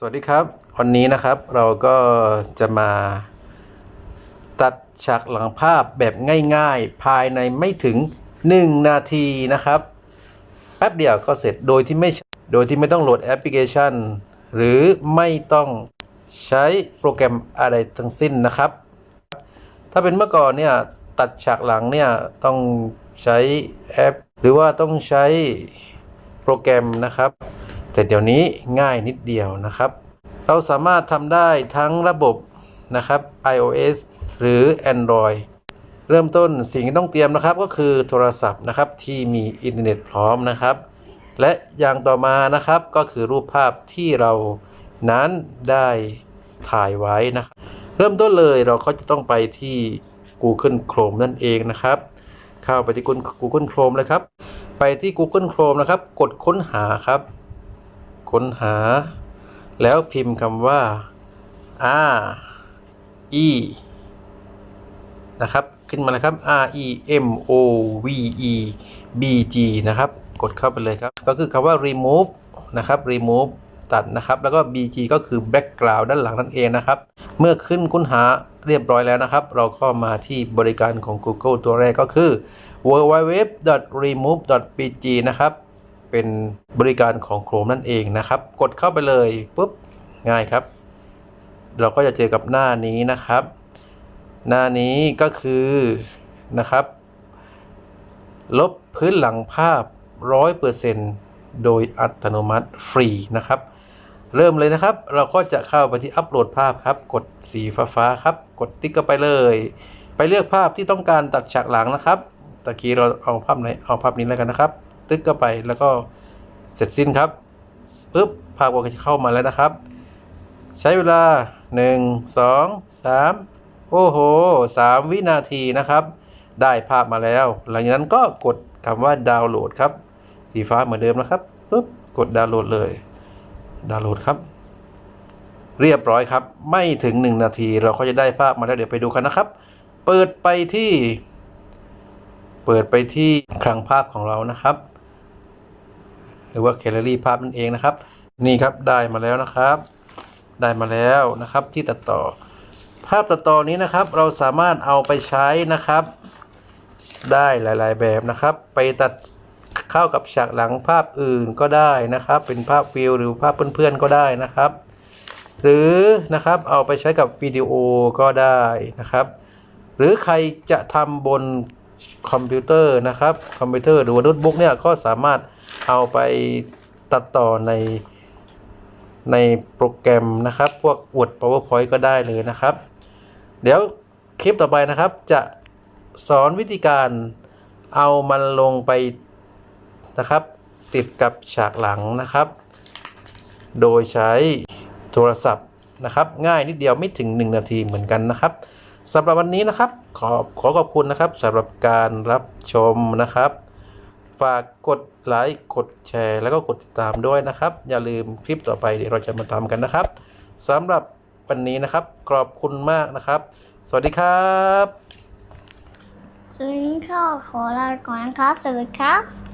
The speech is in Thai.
สวัสดีครับ วันนี้นะครับเราก็จะมาตัดฉากหลังภาพแบบง่ายๆ ภายในไม่ถึง 1 นาทีนะครับ แป๊บเดียวก็เสร็จโดยที่ไม่โดยที่ไม่ต้องโหลดแอปพลิเคชัน หรือไม่ต้องใช้โปรแกรมอะไรทั้งสิ้นนะครับ ถ้าเป็นเมื่อก่อนเนี่ยตัดฉากหลังเนี่ยต้องใช้แอป หรือว่าต้องใช้โปรแกรมนะครับ แต่เดี๋ยวนี้ง่ายนิดเดียวนะครับ เราสามารถทำได้ทั้งระบบนะครับ iOS หรือ Android เริ่มต้นสิ่งที่ต้องเตรียมนะครับก็คือโทรศัพท์นะครับที่มีอินเทอร์เน็ตพร้อมนะครับ และอย่างต่อมานะครับก็คือรูปภาพที่เรานั้นได้ถ่ายไว้นะครับ เริ่มต้นเลยเราก็จะต้องไปที่ Google Chrome นั่นเองนะครับ เข้าไปที่ Google Chrome เลยครับ ไปที่ Google Chrome นะครับ กดค้นหาครับ ค้นหา แล้วพิมพ์คำว่า R E นะครับ ขึ้นมาเลยครับ R E M O V E B G นะครับ กดเข้าไปเลยครับ ก็คือคำว่า remove นะครับ remove ตัดนะครับ แล้วก็ BG ก็คือ background ด้านหลังนั่นเองนะครับ เมื่อขึ้นค้นหาเรียบร้อยแล้วนะครับ เราก็มาที่บริการของ Google ตัวแรกก็คือ www.remove.pg นะครับ เป็นบริการของ Chrome นั่นเองนะครับ กดเข้าไปเลยปุ๊บง่ายครับ เราก็จะเจอกับหน้านี้นะครับ หน้านี้ก็คือนะครับ ลบพื้นหลังภาพ 100%โดยอัตโนมัติฟรีนะครับ เริ่มเลยนะครับ เราก็จะเข้าไปที่อัปโหลดภาพครับ กดสีฟ้าๆครับ กดติ๊กเข้าไปเลย ไปเลือกภาพที่ต้องการตัดฉากหลังนะครับตะกี้เราเอาภาพไหนเอาภาพนี้แล้วกันนะครับ ตึ๊กเข้าไปแล้วก็เสร็จสิ้นครับปุ๊บภาพก็จะเข้ามาแล้วนะครับ ใช้เวลา 1 2 3 โอ้โห 3 วินาทีนะครับ ได้ภาพมาแล้ว หลังจากนั้นก็กดคำว่าดาวน์โหลดครับ สีฟ้าเหมือนเดิมนะครับปุ๊บกดดาวน์โหลดเลย ดาวน์โหลดครับ เรียบร้อยครับ ไม่ถึง 1 นาทีเราก็จะได้ภาพมาแล้วเดี๋ยวไปดูกันนะครับ เปิดไปที่ เปิดไปที่คลังภาพของเรานะครับ หรือว่าแคลอรี่ภาพนั่นเองนะครับ นี่ครับได้มาแล้วนะครับ ได้มาแล้วนะครับที่ตัดต่อ ภาพตัดต่อนี้นะครับ เราสามารถเอาไปใช้นะครับ ได้หลาย ๆ แบบนะครับ ไปตัดเข้ากับฉากหลังภาพอื่นก็ได้นะครับ เป็นภาพวิวหรือภาพเพื่อนๆก็ได้นะครับ หรือนะครับเอาไปใช้กับวิดีโอก็ได้นะครับ หรือใครจะทำบน คอมพิวเตอร์นะครับ คอมพิวเตอร์หรือว่าโน้ตบุ๊กเนี่ยก็สามารถเอาไปตัดต่อในในโปรแกรมนะครับ พวก Word PowerPoint ก็ได้เลยนะครับ เดี๋ยวคลิปต่อไปนะครับ จะสอนวิธีการเอามันลงไปนะครับ ติดกับฉากหลังนะครับ โดยใช้โทรศัพท์นะครับ ง่ายนิดเดียวไม่ถึง 1 นาทีเหมือนกันนะครับ สำหรับวันนี้นะครับ ขอขอขอบคุณนะครับสำหรับการรับชมนะครับ ฝากกดไลค์กดแชร์ แล้วก็กดติดตามด้วยนะครับ อย่าลืมคลิปต่อไปเดี๋ยวเราจะมาทำกันนะครับสำหรับวันนี้นะครับขอบคุณมากนะครับ สวัสดีครับ สวัสดีค่ะขอลาก่อนนะคะสวัสดีครับ